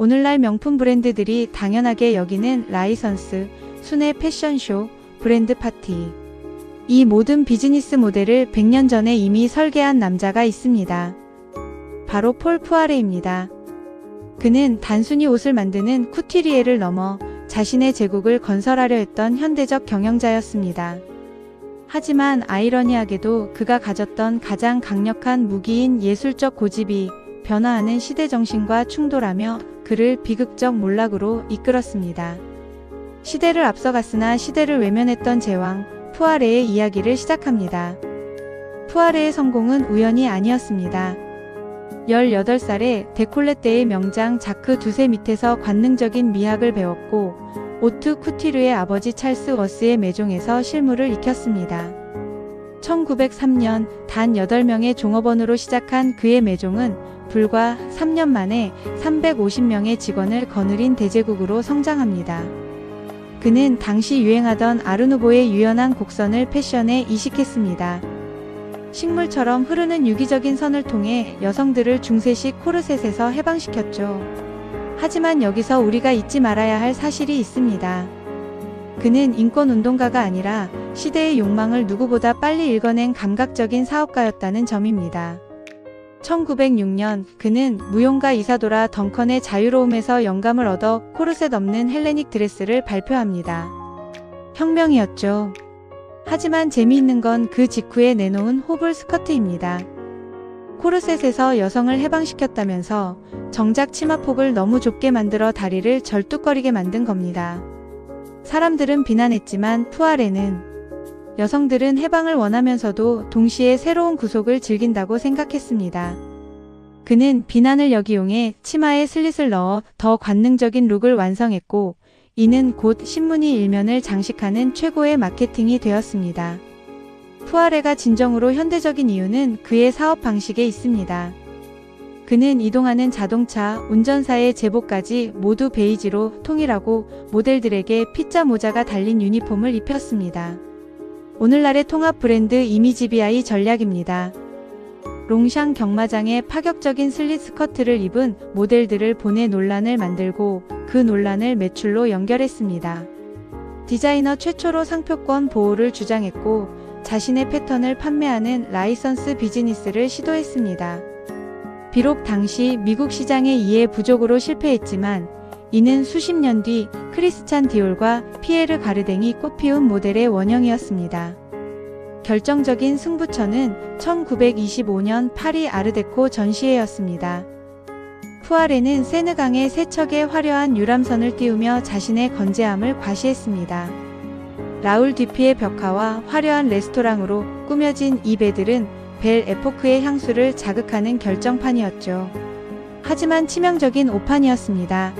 오늘날 명품 브랜드들이 당연하게 여기는 라이선스, 순회 패션쇼, 브랜드 파티. 이 모든 비즈니스 모델을 100년 전에 이미 설계한 남자가 있습니다. 바로 폴 푸아레입니다. 그는 단순히 옷을 만드는 쿠티리에를 넘어 자신의 제국을 건설하려 했던 현대적 경영자였습니다. 하지만 아이러니하게도 그가 가졌던 가장 강력한 무기인 예술적 고집이 변화하는 시대 정신과 충돌하며 그를 비극적 몰락으로 이끌었습니다. 시대를 앞서갔으나 시대를 외면했던 제왕 푸아레의 이야기를 시작합니다. 푸아레의 성공은 우연이 아니었습니다. 18살에 데콜레떼의 명장 자크 두세 밑에서 관능적인 미학을 배웠고 오트 쿠티르의 아버지 찰스 워스의 매종에서 실무를 익혔습니다. 1903년 단 8명의 종업원으로 시작한 그의 매종은 불과 3년 만에 350명의 직원을 거느린 대제국으로 성장합니다. 그는 당시 유행하던 아르누보의 유연한 곡선을 패션에 이식했습니다. 식물처럼 흐르는 유기적인 선을 통해 여성들을 중세식 코르셋에서 해방시켰죠. 하지만 여기서 우리가 잊지 말아야 할 사실이 있습니다. 그는 인권운동가가 아니라 시대의 욕망을 누구보다 빨리 읽어낸 감각적인 사업가였다는 점입니다. 1906년 그는 무용가 이사도라 덩컨의 자유로움에서 영감을 얻어 코르셋 없는 헬레닉 드레스를 발표합니다. 혁명이었죠. 하지만 재미있는 건 그 직후에 내놓은 호불 스커트입니다. 코르셋에서 여성을 해방시켰다면서 정작 치마폭을 너무 좁게 만들어 다리를 절뚝거리게 만든 겁니다. 사람들은 비난했지만 푸아레는 여성들은 해방을 원하면서도 동시에 새로운 구속을 즐긴다고 생각했습니다. 그는 비난을 역이용해 치마에 슬릿을 넣어 더 관능적인 룩을 완성했고 이는 곧 신문이 일면을 장식하는 최고의 마케팅이 되었습니다. 푸아레가 진정으로 현대적인 이유는 그의 사업 방식에 있습니다. 그는 이동하는 자동차, 운전사의 제복까지 모두 베이지로 통일하고 모델들에게 피자 모자가 달린 유니폼을 입혔습니다. 오늘날의 통합 브랜드 이미지비아이 전략입니다. 롱샹 경마장에 파격적인 슬릿 스커트를 입은 모델들을 보내 논란을 만들고 그 논란을 매출로 연결했습니다. 디자이너 최초로 상표권 보호를 주장했고 자신의 패턴을 판매하는 라이선스 비즈니스를 시도했습니다. 비록 당시 미국 시장의 이해 부족으로 실패했지만 이는 수십 년 뒤 크리스찬 디올과 피에르 가르댕이 꽃피운 모델의 원형이었습니다. 결정적인 승부처는 1925년 파리 아르데코 전시회였습니다. 푸아레는 세느강의 세척의 화려한 유람선을 띄우며 자신의 건재함을 과시했습니다. 라울 뒤피의 벽화와 화려한 레스토랑으로 꾸며진 이 배들은 벨 에포크의 향수를 자극하는 결정판이었죠. 하지만 치명적인 오판이었습니다.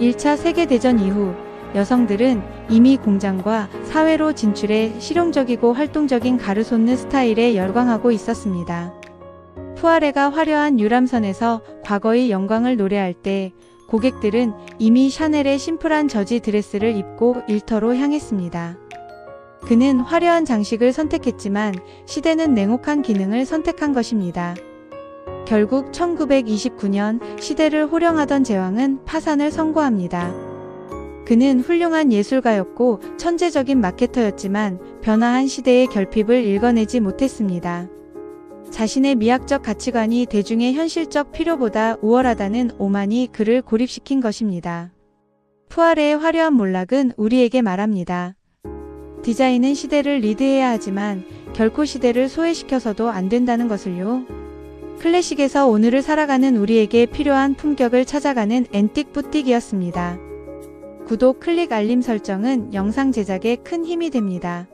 1차 세계대전 이후 여성들은 이미 공장과 사회로 진출해 실용적이고 활동적인 가르손느 스타일에 열광하고 있었습니다. 푸아레가 화려한 유람선에서 과거의 영광을 노래할 때 고객들은 이미 샤넬의 심플한 저지 드레스를 입고 일터로 향했습니다. 그는 화려한 장식을 선택했지만 시대는 냉혹한 기능을 선택한 것입니다. 결국 1929년 시대를 호령하던 제왕은 파산을 선고합니다. 그는 훌륭한 예술가였고 천재적인 마케터였지만 변화한 시대의 결핍을 읽어내지 못했습니다. 자신의 미학적 가치관이 대중의 현실적 필요보다 우월하다는 오만이 그를 고립시킨 것입니다. 푸아레의 화려한 몰락은 우리에게 말합니다. 디자인은 시대를 리드해야 하지만 결코 시대를 소외시켜서도 안 된다는 것을요. 클래식에서 오늘을 살아가는 우리에게 필요한 품격을 찾아가는 앤틱 부틱이었습니다. 구독, 클릭, 알림 설정은 영상 제작에 큰 힘이 됩니다.